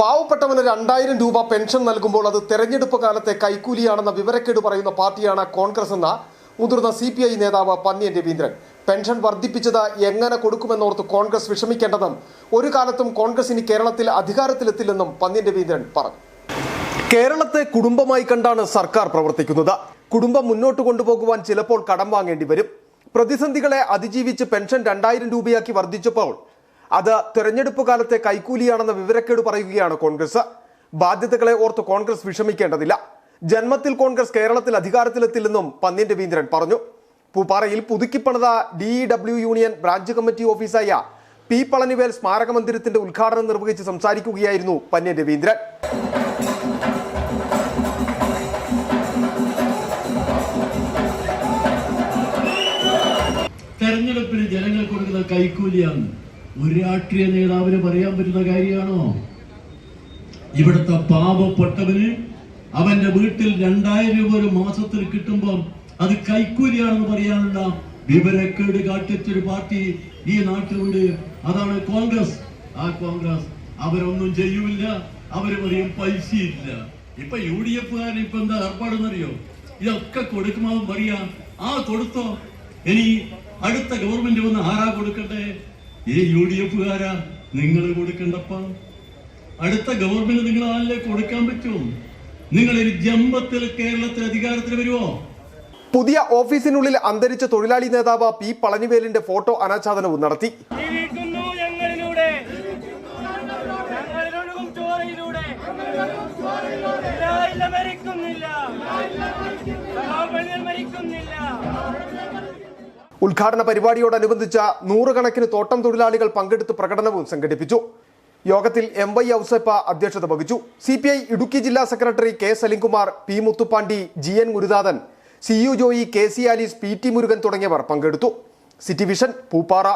പാവപ്പെട്ടവന് രണ്ടായിരം രൂപ പെൻഷൻ നൽകുമ്പോൾ അത് തെരഞ്ഞെടുപ്പ് കാലത്തെ കൈക്കൂലിയാണെന്ന വിവരക്കേട് പറയുന്ന പാർട്ടിയാണ് കോൺഗ്രസ് എന്ന മുതിർന്ന സി പി ഐ നേതാവ് പന്നിയൻ രവീന്ദ്രൻ. പെൻഷൻ വർദ്ധിപ്പിച്ചത് എങ്ങനെ കൊടുക്കുമെന്നോർത്ത് കോൺഗ്രസ് വിഷമിക്കേണ്ടതും ഒരു കാലത്തും കോൺഗ്രസ് ഇനി കേരളത്തിൽ അധികാരത്തിലെത്തില്ലെന്നും പന്നിയൻ രവീന്ദ്രൻ പറഞ്ഞു. കേരളത്തെ കുടുംബമായി കണ്ടാണ് സർക്കാർ പ്രവർത്തിക്കുന്നത്. കുടുംബം മുന്നോട്ട് കൊണ്ടുപോകുവാൻ ചിലപ്പോൾ കടം വാങ്ങേണ്ടി വരും. പ്രതിസന്ധികളെ അതിജീവിച്ച് പെൻഷൻ രണ്ടായിരം രൂപയാക്കി വർദ്ധിച്ചപ്പോൾ അത് തെരഞ്ഞെടുപ്പ് കാലത്തെ കൈക്കൂലിയാണെന്ന വിവരക്കേട് പറയുകയാണ് കോൺഗ്രസ്. ബാധ്യതകളെ ഓർത്ത് കോൺഗ്രസ് വിഷമിക്കേണ്ടതില്ല. ജന്മത്തിൽ കോൺഗ്രസ് കേരളത്തിൽ അധികാരത്തിലെത്തില്ലെന്നും പന്ന്യൻ രവീന്ദ്രൻ പറഞ്ഞു. പൂപ്പാറയിൽ പുതുക്കിപ്പണിത D W union branch committee ഓഫീസായ P Palanivel സ്മാരക മന്ദിരത്തിന്റെ ഉദ്ഘാടനം നിർവഹിച്ച് സംസാരിക്കുകയായിരുന്നു പന്ന്യൻ രവീന്ദ്രൻ തെരഞ്ഞെടുപ്പിന് ജനങ്ങൾ കൊടുക്കുന്ന കൈക്കൂലിയാണ് ഒരു രാഷ്ട്രീയ നേതാവിന് പറയാൻ പറ്റുന്ന കാര്യമാണോ? ഇവിടുത്തെ പാവപ്പെട്ടവന് അവന്റെ വീട്ടിൽ രണ്ടായിരം രൂപ ഒരു മാസത്തിൽ കിട്ടുമ്പോൾ അത് കൈക്കൂലിയാണെന്ന് പറയാനുള്ള വിവരക്കേട് കാട്ടിച്ചൊരു പാർട്ടി ഈ നാട്ടിലുണ്ട്. അതാണ് കോൺഗ്രസ്. ആ കോൺഗ്രസ് അവരൊന്നും ചെയ്യൂല അവർ പറയും പൈസയില്ല. ഇപ്പൊ യു ഡി എഫുകാരൻ ഇപ്പൊ എന്താ ഏർപ്പാടെന്നറിയോ? ഇതൊക്കെ കൊടുക്കുമ്പോൾ പറയാം. ആ കൊടുത്തോ? ഇനി അടുത്ത ഗവൺമെന്റ് വന്ന് ആരാ കൊടുക്കണ്ടേ? ഈ യു ഡി എഫുകാരാ നിങ്ങൾ കൊടുക്കണ്ടപ്പ അടുത്ത ഗവൺമെന്റ് നിങ്ങൾ ആളിലേക്ക് കൊടുക്കാൻ പറ്റുമോ നിങ്ങൾ ഒരു ജമ്പത്തിൽ കേരളത്തിൽ അധികാരത്തിൽ വരുമോ പുതിയ ഓഫീസിനുള്ളിൽ അന്തരിച്ച തൊഴിലാളി നേതാവ് പി പളനിവേലിന്റെ ഫോട്ടോ അനാച്ഛാദനവും നടത്തി. മരിക്കുന്നില്ല. ഉദ്ഘാടന പരിപാടിയോടനുബന്ധിച്ച നൂറുകണക്കിന് തോട്ടം തൊഴിലാളികൾ പങ്കെടുത്ത് പ്രകടനവും സംഘടിപ്പിച്ചു. യോഗത്തിൽ എം വൈ ഔസേപ്പ അധ്യക്ഷത വഹിച്ചു. സി പി ഐ ഇടുക്കി ജില്ലാ secretary K Salimkumar P Muthupandi G N Gurudasan C U Joy K C Alice P T Murugan തുടങ്ങിയവർ പങ്കെടുത്തു. City vision Pooppara.